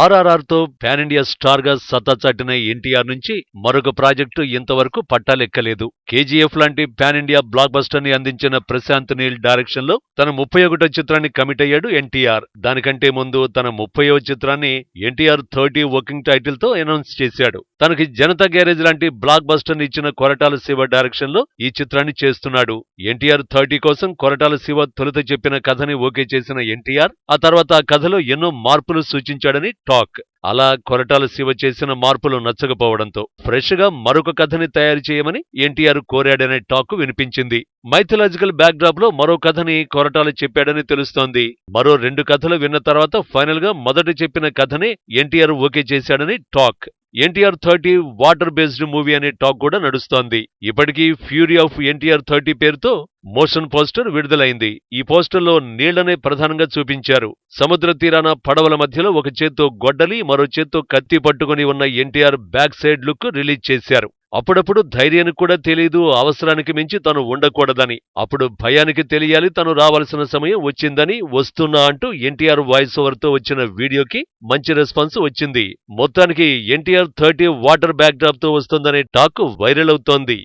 ఆర్ఆర్ఆర్తో pan India స్టార్గా సత్తా చాటిన ఎన్టీఆర్ నుంచి మరొక ప్రాజెక్టు ఇంతవరకు పట్టాలెక్కలేదు. కేజీఎఫ్ లాంటి పాన్ ఇండియా బ్లాక్ బస్టర్ని అందించిన ప్రశాంత్ నీల్ డైరెక్షన్లో తన ముప్పై ఒకటో చిత్రాన్ని కమిట్ అయ్యాడు ఎన్టీఆర్. దానికంటే ముందు తన ముప్పైవ చిత్రాన్ని ఎన్టీఆర్ థర్టీ వర్కింగ్ టైటిల్తో అనౌన్స్ చేశాడు. తనకి జనతా గ్యారేజ్ లాంటి బ్లాక్ బస్టర్ని ఇచ్చిన కొరటాల శివ డైరెక్షన్లో ఈ చిత్రాన్ని చేస్తున్నాడు. ఎన్టీఆర్ థర్టీ కోసం కొరటాల శివ తొలుత చెప్పిన కథని ఓకే చేసిన ఎన్టీఆర్ ఆ తర్వాత ఆ కథలో ఎన్నో మార్పులు సూచించాడని టాక్. అలా కొరటాల శివ చేసిన మార్పులు నచ్చకపోవడంతో ఫ్రెష్గా మరొక కథని తయారు చేయమని ఎన్టీఆర్ కోరాడనే టాక్ వినిపించింది. మైథలాజికల్ బ్యాక్డ్రాప్లో మరో కథని కొరటాల చెప్పాడని తెలుస్తోంది. మరో రెండు కథలు విన్న తర్వాత ఫైనల్గా మొదట చెప్పిన కథని ఎన్టీఆర్ ఓకే చేశాడని talk. NTR thirty water based movie అనే టాక్ కూడా నడుస్తోంది. ఇప్పటికీ ఫ్యూరీ ఆఫ్ ఎన్టీఆర్ థర్టీ పేరుతో మోషన్ పోస్టర్ విడుదలైంది. ఈ పోస్టర్లో నీళ్ళనే ప్రధానంగా చూపించారు. సముద్ర తీరాన పడవల మధ్యలో ఒక చేత్తో గొడ్డలి మరో చేత్తో కత్తి పట్టుకుని ఉన్న NTR back side look release చేశారు. అప్పుడప్పుడు ధైర్యానికి కూడా తెలియదు అవసరానికి మించి తను ఉండకూడదని. అప్పుడు భయానికి తెలియాలి తను రావాల్సిన సమయం వచ్చిందని వస్తున్నా అంటూ ఎన్టీఆర్ వాయిస్ ఓవర్తో వచ్చిన వీడియోకి మంచి రెస్పాన్స్ వచ్చింది. మొత్తానికి ఎన్టీఆర్ థర్టీ వాటర్ బ్యాక్డ్రాప్తో వస్తుందనే టాక్ వైరల్ అవుతోంది.